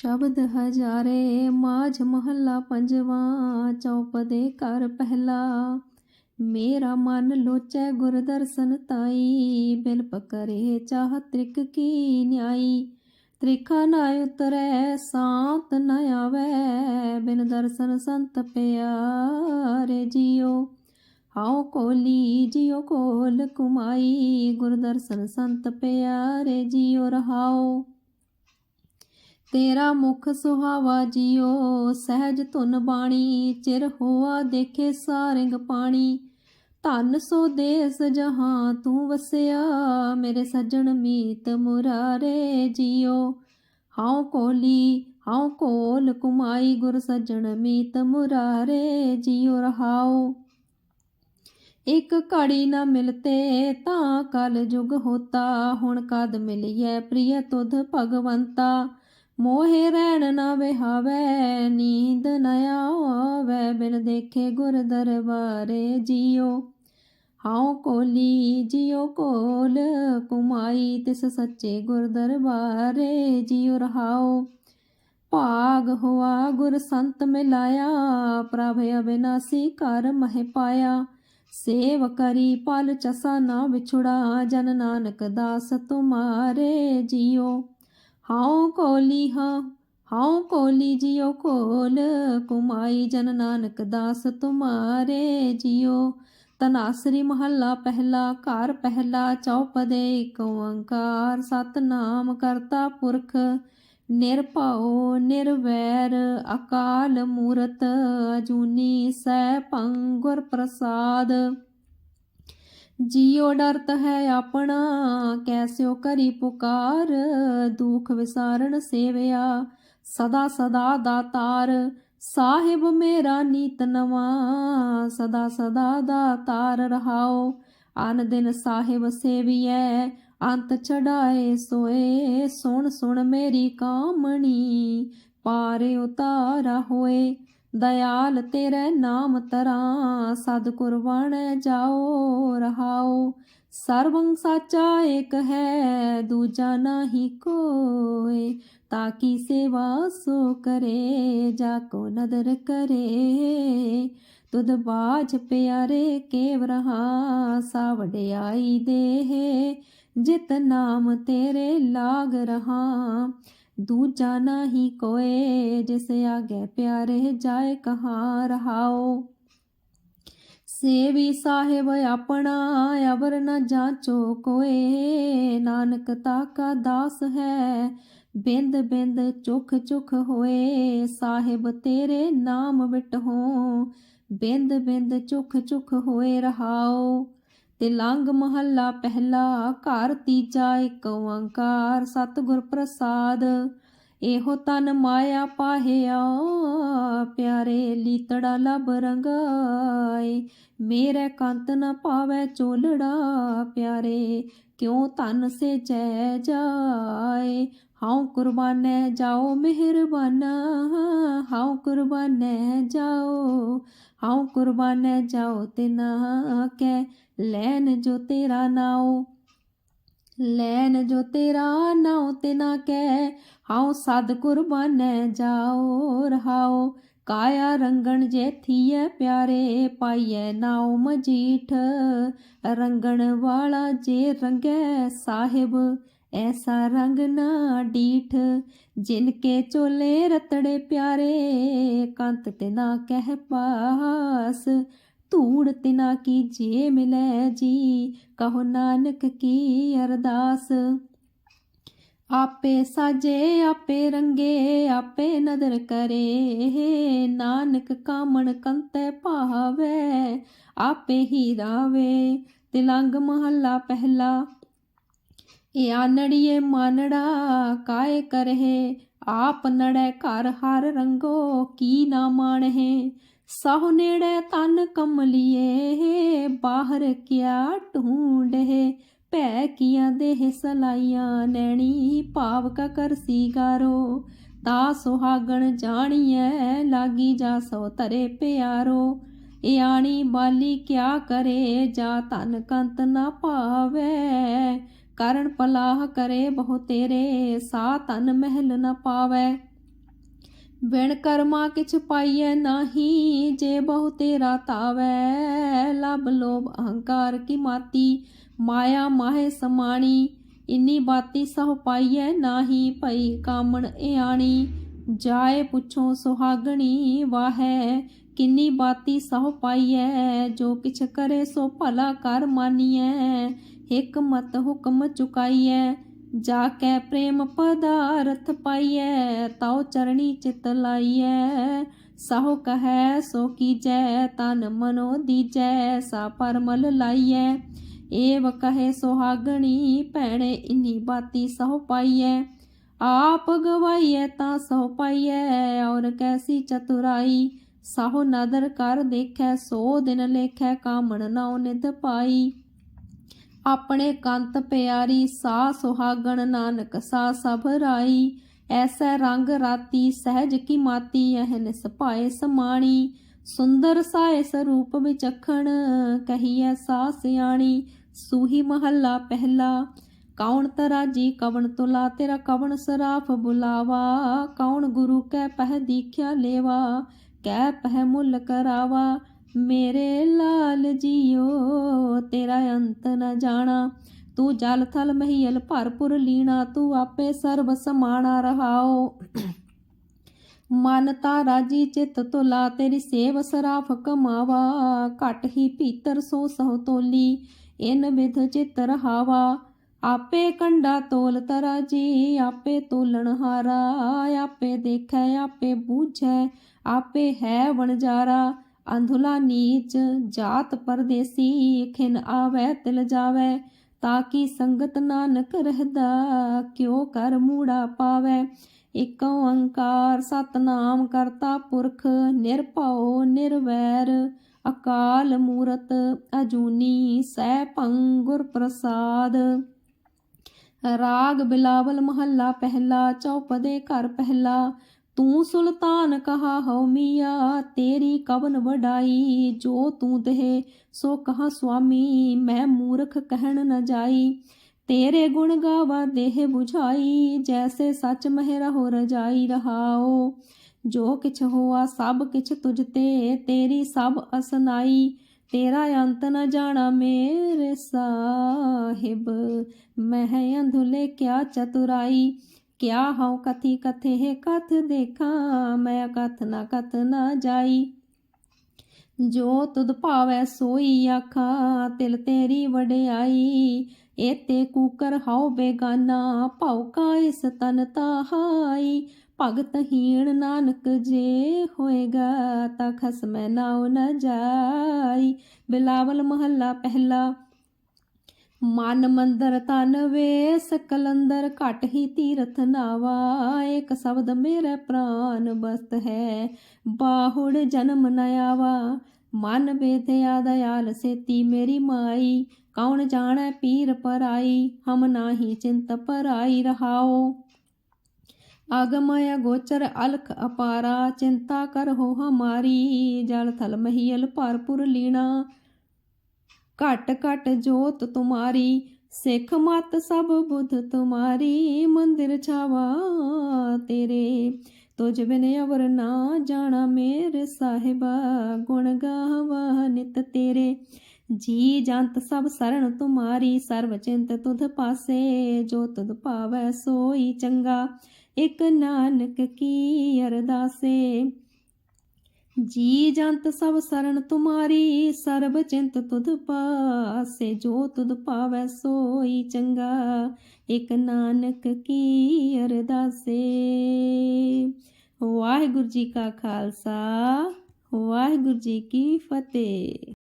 ਸ਼ਬਦ ਹਜ਼ਾਰੇ ਮਾਝ ਮਹੱਲਾ ਪੰਜਵਾਂ, ਚੌਪਦੇ ਕਰ ਪਹਿਲਾ। ਮੇਰਾ ਮਨ ਲੋਚੈ ਗੁਰ ਦਰਸ਼ਨ ਤਾਈ ਬਿਨ ਪਕਰੇ ਚਾਹ ਤ੍ਰਿਕ ਕੀ ਨਿਆਈ। ਤ੍ਰਿਖਾ ਨਾ ਉਤਰੈ, ਸਾਤ ਨ ਆਵੈ, ਬਿਨ ਦਰਸ਼ਨ ਸੰਤ ਪਿਆਰੇ ਜੀਓ। ਹਾਉ ਕੋਲੀ ਜਿਉ ਕੋਲ ਕੁਮਾਈ ਗੁਰ ਦਰਸ਼ਨ ਸੰਤ ਪਿਆਰੇ ਜਿਉ ਰਹਾਓ ਤੇਰਾ ਮੁਖ ਸੁਹਾਵਾ ਜਿਉ ਸਹਿਜ ਧੁਨ ਬਾਣੀ, ਚਿਰ ਹੋਆ ਦੇਖੇ ਸਾਰਿੰਗ ਪਾਣੀ। ਧਨ ਸੋ ਦੇਸ ਜਹਾਂ ਤੂੰ ਵਸਿਆ, ਮੇਰੇ ਸੱਜਣ ਮੀਤ ਮੁਰਾਰੇ ਜਿਉ ਹਾਉ ਕੋਲੀ, ਹਾਉ ਕੋਲ ਕੁਮਾਈ ਗੁਰ ਸੱਜਣ ਮੀਤ ਮੁਰਾਰੇ ਜਿਉ ਰਹਾਓ। ਇੱਕ ਘੜੀ ਨਾ ਮਿਲਤੇ ਤਾਂ ਕਲ ਯੁਗ ਹੋਤਾ, ਹੁਣ ਕਦ ਮਿਲਿਐ ਪ੍ਰਿਯ ਤੁਧ ਭਗਵੰਤਾ। ਮੋਹਿ ਰਹਿਣ ਨਾ ਵਿਹਾਵੈ, ਨੀਂਦ ਨ ਆਵੈ, ਬਿਨ ਦੇਖੇ ਗੁਰ ਦਰਬਾਰੇ ਜਿਉ ਹਾਉ ਕੋਲੀ ਜਿਉ ਕੋਲ, ਕੁਮਾਈ ਤਿਸ ਸੱਚੇ ਗੁਰ ਦਰਬਾਰੇ ਜਿਉ ਰਹਾਉ ਭਾਗ ਹੋਆ ਗੁਰ ਸੰਤ ਮਿਲਾਇਆ, ਪ੍ਰਭ ਅਬਿਨਾਸੀ ਕਰ ਮਹਿ ਪਾਇਆ। ਸੇਵ ਕਰੀ ਪਲ ਚਸਾ ਨਾ ਵਿਛੁੜਾ, ਜਨ ਨਾਨਕ ਦਾਸ ਤੁਮਾਰੇ ਜਿਉ ਹਾਉ ਕੋਲੀ ਹਾਂ ਹਾਉ ਕੋਲੀ ਜਿਉ ਕੋਲ ਕੁਮਾਈ ਜਨ ਨਾਨਕ ਦਾਸ ਤੁਮਾਰੇ ਜਿਉ ਤਨਾਸਰੀ ਮਹੱਲਾ ਪਹਿਲਾ ਘਰ ਪਹਿਲਾ ਚੌਪਦੇ ਏਕ ਓੰਕਾਰ ਸਤਨਾਮ ਕਰਤਾ ਪੁਰਖ ਨਿਰਭਉ ਨਿਰਵੈਰ ਅਕਾਲ ਮੂਰਤ ਅਜੂਨੀ ਸੈ ਪੰਗੁਰ ਪ੍ਰਸਾਦ ਜਿਉ ਡਰਤ ਹੈ ਆਪਣਾ, ਕੈਸਿਓ ਕਰੀ ਪੁਕਾਰ, ਦੁਖ ਵਿਸਾਰਣ ਸੇਵਿਆ, ਸਦਾ ਸਦਾ ਦਾਤਾਰ ਸਾਹਿਬ ਮੇਰਾ ਨੀਤ ਨਵਾਂ, ਸਦਾ ਸਦਾ ਦਾਤਾਰ ਰਹਾਓ, ਅਨ ਦਿਨ ਸਾਹਿਬ ਸੇਵੀਐ, ਅੰਤ ਚੜਾਏ ਸੋਏ, ਸੁਣ ਸੁਣ ਮੇਰੀ ਕਾਮਣੀ, ਪਾਰੇ ਉਤਾਰਾ ਹੋਏ। ਦਇਆਲ ਤੇਰੇ ਨਾਮ ਤਰਾਂ ਸਦ ਕੁਰਬਾਨ ਜਾਓ, ਰਹਾਓ। ਸਰਵੰ ਸਾਚਾ ਏਕ ਹੈ, ਦੂਜਾ ਨਹੀਂ ਕੋਏ। ਤਾਂ ਤਾਕੀ ਸੇਵਾ ਸੋ ਕਰੇ, ਜਾ ਕੋ ਨਦਰ ਕਰੇ। ਤੁਧ ਬਾਜ਼ ਪਿਆਰੇ ਕੇਵ ਰਹਾ ਸਾ ਵਡਿਆਈ ਦੇ ਜਿਤ ਨਾਮ ਤੇਰੇ ਲਾਗ ਰਹਾ। ਦੂਜਾ ਨਹੀਂ ਕੋਏ, ਜਿਸ ਆਗੇ ਪਿਆਰੇ ਜਾਏ ਕਹਾਂ ਰਹਾਓ। ਸੇਵੀ ਸਾਹਿਬ ਆਪਣਾ, ਅਵਰ ਨ ਜਾਂਚੋ ਕੋਏ। ਨਾਨਕ ਤਾ ਕਾ ਦਾਸ ਹੈ, ਬਿੰਦ ਬਿੰਦ ਚੁਖ ਚੁਖ ਹੋਏ। ਸਾਹਿਬ ਤੇਰੇ ਨਾਮ ਵਿਟਹੋ ਬਿੰਦ ਬਿੰਦ ਚੁਖ ਚੁਖ ਹੋਏ ਰਹਾਓ। ਤੇ ਲੰਗ ਮਹੱਲਾ ਪਹਿਲਾ, ਘਰ ਤੀਜਾ ਏਕ ਓੰਕਾਰ ਸਤਿਗੁਰ ਪ੍ਰਸਾਦ। ਇਹੋ ਤਨ ਮਾਇਆ ਪਾਹਿਆ, ਪਿਆਰੇ ਲੀਤੜਾ ਲਬ ਰੰਗਾਏ। ਮੇਰੇ ਕੰਤ ਨ ਪਾਵੇ ਚੋਲੜਾ, ਪਿਆਰੇ ਕਿਉ ਤਨ ਸੇ ਜੈ ਜਾਏ। ਹਾਉ ਕੁਰਬਾਨੈ ਜਾਓ, ਮਿਹਰਬਾਨਾ, ਹਾਉ ਕੁਰਬਾਨੈ ਜਾਓ। ਹਾਉ ਕੁਰਬਾਨੈ ਜਾਓ ਤੇ ਨਾ ਕੈ ਲੈਨ ਜੋ ਤੇਰਾ ਨਾਉ ਲੈਨ ਜੋ ਤੇਰਾ ਨਾਉ ਤੇ ਨਾ ਕੈ ਹਾਉ ਸਦ ਕੁਰਬਾਨੈ ਜਾਓ, ਰਹਾਓ। ਕਾਇਆ ਰੰਗਣ ਜੇ ਥੀਏ ਪਿਆਰੇ, ਪਾਈਐ ਨਾਉ ਮਜੀਠ। ਰੰਗਣ ਵਾਲਾ ਜੇ ਰੰਗੈ ਸਾਹਿਬ ਐਸਾ ਰੰਗ ਨਾ ਡੀਠ, ਜਿਨ ਕੇ ਚੋਲੇ ਰਤੜੇ ਪਿਆਰੇ। ਕੰਤ ਤੇ ਨਾ ਕਹਿ ਪਾਸ, ਧੂੜ ਤਿਨਾ ਕੀ ਜੇ ਮਿਲੈ ਜੀ। ਕਹੋ ਨਾਨਕ ਕੀ ਅਰਦਾਸ। ਆਪੇ ਸਾਜੇ, ਆਪੇ ਰੰਗੇ, ਆਪੇ ਨਦਰ ਕਰੇ। ਨਾਨਕ ਕਾਮਣ ਕੰਤੈ ਭਾਵੇ, ਆਪੇ ਹੀ ਰਾਵੇ। ਤਿਲੰਗ ਮਹੱਲਾ ਪਹਿਲਾ ਆਨੜੀਏ ਮਾਨੜਾ ਕਾਏ ਕਰਹਿ ਆਪ ਨੜੈ ਘਰ ਹਰ ਰੰਗੋ ਕੀ ਨਾ ਮਾਣਹਿ ਸਾਹ ਨੇੜੇ ਤਨ ਕਮਲੀਏ ਬਾਹਰ ਕਿਆ ਢੂੰਡੇ ਭੈ ਕੀਆਂ ਦੇਹ ਸਲਾਈਆਂ ਨੈਣੀ ਭਾਵ ਕਾ ਕਰ ਸੀਗਾਰੋ ਤਾ ਸੁਹਾਗਣ ਜਾਣੀਐ ਲਾਗੀ ਜਾ ਸੋ ਤਰੇ ਪਿਆਰੋ ਇਆਣੀ ਬਾਲੀ ਕਿਆ ਕਰੇ ਜਾ ਤਨ ਕੰਤ ਨਾ ਪਾਵੇ ਕਰਨ ਪਲਾਹ ਕਰੇ ਬਹੁ ਤੇਰੇ ਸਾ ਤਨ ਮਹਿਲ ਨ ਪਾਵੇ। ਬਿਨ ਕਰਮਾ ਕਿਛ ਪਾਈਐ ਨਾਹੀ, ਜੇ ਬਹੁ ਤੇਰਾ ਤਾਵੈ। ਲਬ ਲੋਭ ਅਹੰਕਾਰ ਕੀ ਮਾਤੀ, ਮਾਇਆ ਮਾਹੇ ਸਮਾਣੀ। ਇੰਨੀ ਬਾਤੀ ਸਹੁ ਪਾਈਐ ਨਾਹੀ, ਭਈ ਕਾਮਣ ਇਆਣੀ। ਜਾਏ ਪੁੱਛੋ ਸੁਹਾਗਣੀ ਵਾਹੈ, ਕਿੰਨੀ ਬਾਤੀ ਸਹੁ ਪਾਈਐ। ਜੋ ਕਿਛ ਕਰੇ ਸੋ ਭਲਾ ਕਰ ਮਾਨੀਐ। ਇਕ ਮਤ ਹੁਕਮ ਚੁਕਾਈਐ, ਜਾ ਕੈ ਪ੍ਰੇਮ ਪਦਾਰਥ ਪਾਈਐ, ਤਾਉ ਚਰਣੀ ਚਿਤ ਲਾਈਐ। ਸਾਹੋ ਕਹੈ, ਸੋ ਕੀਜੈ, ਤਨ ਮਨੋ ਦੀਜੈ, ਸਾ ਪਰਮਲ ਲਾਈਐ। ਏਵ ਕਹੇ ਸੁਹਾਗਣੀ, ਭੈਣੇ, ਇਨੀ ਬਾਤੀ ਸਹੁ ਪਾਈਐ। ਆਪ ਗਵਾਈਐ ਤਾਂ ਸਹੁ ਪਾਈਐ, ਔਰ ਕੈਸੀ ਚਤੁਰਾਈ। ਸਾਹੋ ਨਦਰ ਕਰ ਦੇਖੈ, ਸੋ ਦਿਨ ਲੇਖੈ, ਕਾਮਣ ਨਾਉ ਨਿਦ ਪਾਈ। ਆਪਣੇ ਕੰਤ ਪਿਆਰੀ ਸਾ ਸੁਹਾਗਣ ਨਾਨਕ ਸਾ ਸਭ ਰਾਈ। ਐਸੈ ਰੰਗ ਰਾਤੀ ਸਹਿਜ ਕੀ ਮਾਤੀ ਅਹਨ ਸਪਾਏ ਸਮਾਣੀ। ਸੁੰਦਰ ਸਾਏ ਸਰੂਪ ਵਿਚਖਣ, ਕਹੀਐ ਸਾ ਸਿਆਣੀ। ਸੂਹੀ ਮਹੱਲਾ ਪਹਿਲਾ, ਕੌਣ ਤਰਾਜੀ, ਕਵਣ ਤੁਲਾ, ਤੇਰਾ ਕਵਣ ਸਰਾਫ ਬੁਲਾਵਾ। ਕੌਣ ਗੁਰੂ ਕੈ ਪਹਿ ਦੀਖਿਆ ਲੇਵਾ ਕਹਿ ਪਹਿ ਮੁੱਲ ਕਰਾਵਾ। ਮੇਰੇ ਲਾਲ ਜੀਓ, ਤੇਰਾ ਅੰਤ ਨ ਜਾਣਾ। ਤੂੰ ਜਲ ਥਲ ਮਹੀਲ ਭਰਪੁਰ ਲੀਣਾ, ਤੂੰ ਆਪੇ ਸਰਬ ਸਮਾਣਾ ਰਹਾਓ। ਮਨ ਤਾ ਰਾਜੀ ਚਿਤ ਤੁਲਾ, ਤੇਰੀ ਸੇਵ ਸਰਾਫ ਕਮਾਵਾ। ਘਟ ਹੀ ਭੀਤਰ ਸੋ ਸਹੁ ਤੋਲੀ, ਇਨ ਵਿਧ ਚਿਤ ਰਹਾਵਾ। ਆਪੇ ਕੰਡਾ ਤੋਲ ਤਰਾ ਜੀ ਆਪੇ ਤੋਲਣ ਹਾਰਾ। ਆਪੇ ਦੇਖੈ, ਆਪੇ ਬੂਝੈ, ਆਪੇ ਹੈ ਵਣਜਾਰਾ। ਅੰਧੁਲਾ ਨੀਚ ਜਾਤ ਪਰਦੇਸੀ ਖਿਨ ਆਵੈ ਤਿਲ ਜਾਵੈ ਤਾਕੀ ਸੰਗਤ ਨਾਨਕ ਰਹਦਾ? ਕਿਉ ਕਰ ਮੂੜਾ ਪਾਵੈ? ਇਕ ਓੰਕਾਰ ਸਤਨਾਮ ਕਰਤਾ ਪੁਰਖ ਨਿਰਭਉ ਨਿਰਵੈਰ। ਅਕਾਲ ਮੂਰਤ ਅਜੂਨੀ ਸੈ ਭੰਗੁਰ ਪ੍ਰਸਾਦ। ਰਾਗ ਬਿਲਾਵਲ ਮਹੱਲਾ ਪਹਿਲਾ, ਚੌਪਦੇ ਘਰ ਪਹਿਲਾ। ਤੂੰ ਸੁਲਤਾਨ ਕਹਾ ਹਉ ਮੀਆ ਤੇਰੀ ਕਵਨ ਵਡਾਈ ਜੋ ਤੂੰ ਦੇਹ ਸੋ ਕਹਾ ਸੁਆਮੀ ਮੈਂ ਮੂਰਖ ਕਹਿਣ ਨ ਜਾਈ ਤੇਰੇ ਗੁਣ ਗਾਵਾ ਦੇਹ 부ਝਾਈ ਜੈਸੇ ਸੱਚ ਮਹਿ ਰਹੋ ਰਜਾਈ ਰਹਾਓ ਜੋ ਕਿਛ ਹੋਆ ਸਭ ਕਿਛ ਤੁਝ ਤੇ ਤੇਰੀ ਸਭ ਅਸਨਾਈ ਤੇਰਾ ਅੰਤ ਨ ਜਾਣਾ ਮੇਰੇ ਸਾਹਿਬ ਮਹਿ ਅੰਧੁਲੇ ਕਿਆ ਚਤੁਰਾਈ ਕਿਆ ਹਉ ਕਥੀ ਕਥੇ ਹੈ ਕਥ ਦੇਖਾਂ, ਮੈਂ ਕਥ ਨਾ ਕਥ ਨਾ ਜਾਈ। ਜੋ ਤੁਧ ਭਾਵੈ ਸੋਈ ਆਖਾਂ, ਤਿਲ ਤੇਰੀ ਵਡਿਆਈ। ਏਤੇ ਕੂਕਰ ਹਉ ਬੇਗਾਨਾ ਭਉਕਾ ਇਸ ਤਨ ਤਾਹਾਈ। ਭਗਤ ਹੀਣ ਨਾਨਕ ਜੇ ਹੋਏਗਾ, ਤਾਂ ਖਸਮੈ ਨਾਉ ਨ ਜਾਈ। ਬਿਲਾਵਲ ਮਹੱਲਾ ਪਹਿਲਾ ਮਨ ਮੰਦਰ ਤਨ ਵੇਸ, ਕਲੰਦਰ ਘਟ ਹੀ ਤੀਰਥ ਨਾਵਾ। ਏਕ ਸ਼ਬਦ ਮੇਰੇ ਪ੍ਰਾਨ ਬਸਤ ਹੈ, ਬਾਹੁੜ ਜਨਮ ਨ ਆਵਾ। ਮਨ ਬੇਦਿਆ ਦਇਆਲ ਸੇਤੀ ਮੇਰੀ ਮਾਈ, ਕੌਣ ਜਾਣੈ ਪੀਰ ਪਰਾਈ, ਹਮ ਨਾਹੀ ਚਿੰਤ ਪਰਾਈ ਰਹਾਓ। ਆਗਮय ਗੋਚਰ ਅਲਖ ਅਪਾਰਾ, ਚਿੰਤਾ ਕਰਹੁ ਹਮਾਰੀ, ਜਲ ਥਲ ਮਹੀਲ ਭਰਪੁਰ ਲੀਣਾ। ਘਟ ਘਟ ਜੋਤ ਤੁਮਾਰੀ, ਸਿੱਖ ਮਤ ਸਭ ਬੁੱਧ ਤੁਮਾਰੀ, ਮੰਦਿਰ ਛਾਵਾ ਤੇਰੇ। ਤੁਝ ਬਿਨ ਅਵਰ ਨਾ ਜਾਣਾ ਮੇਰੇ ਸਾਹਿਬਾ, ਗੁਣ ਗਾਵਾ ਨਿਤ ਤੇਰੇ। ਜੀ ਜੰਤ ਸਭ ਸਰਣ ਤੁਮਾਰੀ, ਸਰਬ ਚਿੰਤ ਤੁਧ ਪਾਸੇ, ਜੋ ਤੁਧ ਭਾਵੈ ਸੋਈ ਚੰਗਾ। ਇਕ ਨਾਨਕ ਕੀ ਅਰਦਾਸੇ। ਜੀ ਜੰਤ ਸਭ ਸਰਣ ਤੁਮਾਰੀ, ਸਰਬ ਚਿੰਤ ਤੁਧ ਪਾਸੇ, ਜੋ ਤੁਧ ਪਾਵੈ ਸੋਈ ਚੰਗਾ, ਇਕ ਨਾਨਕ ਕੀ ਅਰਦਾਸੇ। ਵਾਹਿਗੁਰੂ ਜੀ ਕਾ ਖਾਲਸਾ, ਵਾਹਿਗੁਰੂ ਜੀ ਕੀ ਫਤਿਹ।